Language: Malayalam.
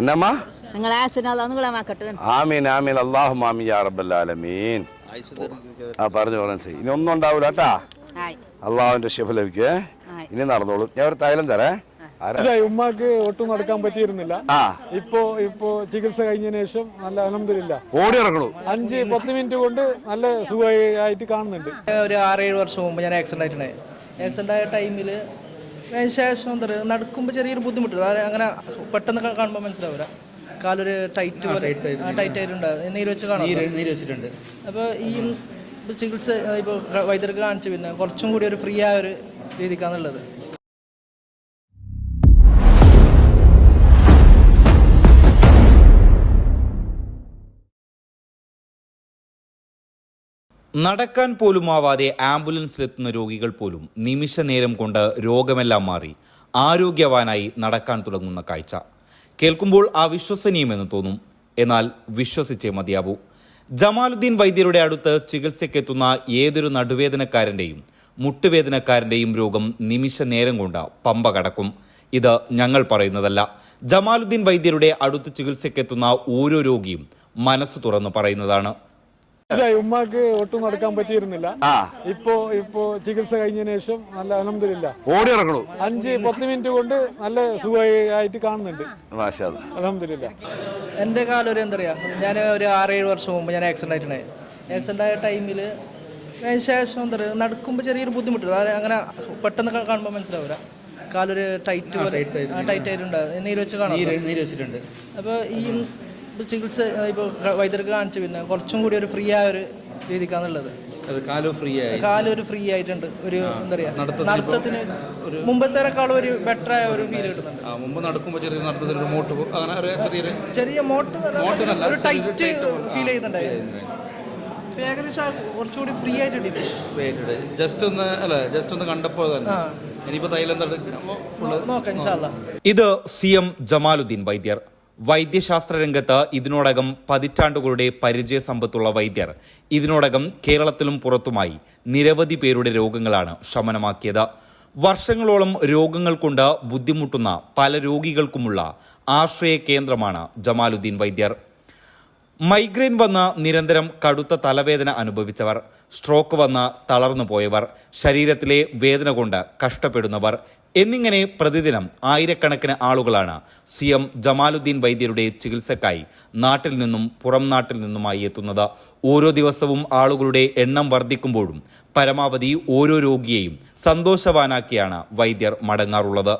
എന്നമ്മ നിങ്ങളെ ആമീൻ ആമീൻ. അള്ളാഹു മാമി യാ റബ്ബൽ ആലമീൻ. ആ പറഞ്ഞു പറഞ്ഞു ഇനി ഒന്നും ഉണ്ടാവില്ല കേട്ടാ? അള്ളാഹുവിന്റെ ഷിഫ ലഭിക്കുവേ ഇനി നടന്നോളൂ. ഞാൻ ഒരു തൈലം തരേ. ഉമ്മാക്ക് ഒട്ടും നടക്കാൻ പറ്റിയിരുന്നില്ല. ഇപ്പോ ഇപ്പോ ചികിത്സ കഴിഞ്ഞതിന് ശേഷം നല്ല അലഹമില്ല ഓടി ഇറങ്ങണു. അഞ്ച് പത്ത് മിനിറ്റ് കൊണ്ട് നല്ല സുഖമായിട്ട് കാണുന്നുണ്ട്. ഒരു ആറേഴ് വർഷം മുമ്പ് ഞാൻ ആക്സിഡന്റ് ആയിട്ടുണ്ടായി ആക്സിഡന്റ് ആയ ടൈമിൽ അതിന് ശേഷം എന്താ പറയുക നടക്കുമ്പോൾ ചെറിയൊരു ബുദ്ധിമുട്ട്. അങ്ങനെ പെട്ടെന്ന് കാണുമ്പോൾ മനസ്സിലാവില്ല കാലൊരു ടൈറ്റ് പോലെ ടൈറ്റ് ആയിട്ടുണ്ട്. നീര് വെച്ച് കാണാം. നീര് വെച്ചിട്ടുണ്ട്. അപ്പോൾ ഈ ചികിത്സ ഇപ്പോൾ വൈദ്യർക്ക് കാണിച്ച് പിന്നെ കുറച്ചും കൂടി ഒരു ഫ്രീ ആയ ഒരു രീതിക്കാന്നുള്ളത് നടക്കാൻ പോലും പോലുമാവാതെ ആംബുലൻസിലെത്തുന്ന രോഗികൾ പോലും നിമിഷ നേരം കൊണ്ട് രോഗമെല്ലാം മാറി ആരോഗ്യവാനായി നടക്കാൻ തുടങ്ങുന്ന കാഴ്ച. കേൾക്കുമ്പോൾ അവിശ്വസനീയമെന്ന് തോന്നും. എന്നാൽ വിശ്വസിച്ചേ മതിയാവൂ. ജമാലുദ്ദീൻ വൈദ്യരുടെ അടുത്ത് ചികിത്സയ്ക്കെത്തുന്ന ഏതൊരു നടുവേദനക്കാരന്റെയും മുട്ടുവേദനക്കാരന്റെയും രോഗം നിമിഷ നേരം കൊണ്ട് പമ്പ കടക്കും. ഇത് ഞങ്ങൾ പറയുന്നതല്ല. ജമാലുദ്ദീൻ വൈദ്യരുടെ അടുത്ത് ചികിത്സയ്ക്കെത്തുന്ന ഓരോ രോഗിയും മനസ്സ് തുറന്ന് പറയുന്നതാണ്. ഉമ്മാക്ക് ഒട്ടും നടക്കാൻ പറ്റിയിരുന്നില്ല. ആ. ഇപ്പോ ഇപ്പോ ചികിത്സ കഴിഞ്ഞതിന് ശേഷം നല്ല അലഹമില്ല ഓടി ഇറങ്ങണു അഞ്ച് പത്ത് മിനിറ്റ് കൊണ്ട് നല്ല സുഖമായിട്ട് കാണുന്നുണ്ട്. അലഹമില്ല എന്റെ കാലം ഒരു എന്താ പറയാ ഞാൻ ഒരു ആറേഴ് വർഷം മുമ്പ് ഞാൻ ആക്സിഡന്റ് ആയിട്ടുണ്ടായി. ആക്സിഡന്റ് ആയ ടൈമിൽ ശേഷം എന്താ പറയുക നടക്കുമ്പോൾ ചെറിയൊരു ബുദ്ധിമുട്ട്. അങ്ങനെ പെട്ടെന്ന് കാണുമ്പോൾ മനസ്സിലാവില്ല കാലൊരു ടൈറ്റ് പോലെ ടൈറ്റ് ആയിട്ടുണ്ട് നീര് വെച്ച് കാണാം. നീര് വെച്ചിട്ടുണ്ട്. അപ്പോൾ ഈ ചികിത്സ ഇപ്പോൾ വൈദ്യർക്ക് കാണിച്ചു പിന്നെ കുറച്ചും കൂടി ഒരു ഫ്രീ ആയ ഒരു രീതിക്കാന്നുള്ളത് അത് കാലോ ഫ്രീ ആയി. കാലം ഒരു ഫ്രീ ആയിട്ടുണ്ട്. ഒരു എന്താ പറയുക നടത്തത്തിന് മുമ്പത്തേക്കാളും ഒരു ബെറ്റർ ആയ ഒരു ഫീൽ കിട്ടുന്നുണ്ട്. ആ മുമ്പ് നടക്കുമ്പോൾ ചെറിയ നടത്തത്തിൽ ഒരു മോട്ട് അങ്ങനെ ഒരു ചെറിയ ചെറിയ മോട്ട് ഒരു ടൈറ്റ് ഫീൽ ചെയ്യുന്നുണ്ടായിരുന്നു ഏകദേശം കുറച്ചുകൂടി ഫ്രീ ആയിട്ടുണ്ട് ജസ്റ്റ് ഒന്ന് അല്ല ജസ്റ്റ് ഒന്ന് കണ്ടപ്പോൾ തന്നെ. ഇനിയിപ്പോൾ തൈലം നോക്കാം ഇത് സി എം ജമാലുദ്ദീൻ വൈദ്യർ. വൈദ്യശാസ്ത്ര രംഗത്ത് ഇതിനോടകം പതിറ്റാണ്ടുകളുടെ പരിചയ സമ്പത്തുള്ള വൈദ്യർ. ഇതിനോടകം കേരളത്തിലും പുറത്തുമായി നിരവധി പേരുടെ രോഗങ്ങളാണ് ശമനമാക്കിയത്. വർഷങ്ങളോളം രോഗങ്ങൾ കൊണ്ട് ബുദ്ധിമുട്ടുന്ന പല രോഗികൾക്കുമുള്ള ആശ്രയ കേന്ദ്രമാണ് ജമാലുദ്ദീൻ വൈദ്യർ. മൈഗ്രെയിൻ വന്ന നിരന്തരം കടുത്ത തലവേദന അനുഭവിച്ചവർ സ്ട്രോക്ക് വന്ന തളർന്നു പോയവർ ശരീരത്തിലെ വേദന കൊണ്ട് കഷ്ടപ്പെടുന്നവർ എന്നിങ്ങനെ പ്രതിദിനം ആയിരക്കണക്കിന് ആളുകളാണ് സി എം ജമാലുദ്ദീൻ വൈദ്യരുടെ ചികിത്സക്കായി നാട്ടിൽ നിന്നും പുറം നാട്ടിൽ നിന്നുമായി എത്തുന്നത്. ഓരോ ദിവസവും ആളുകളുടെ എണ്ണം വർദ്ധിക്കുമ്പോഴും പരമാവധി ഓരോ രോഗിയെയും സന്തോഷവാനാക്കിയാണ് വൈദ്യർ മടങ്ങാറുള്ളത്.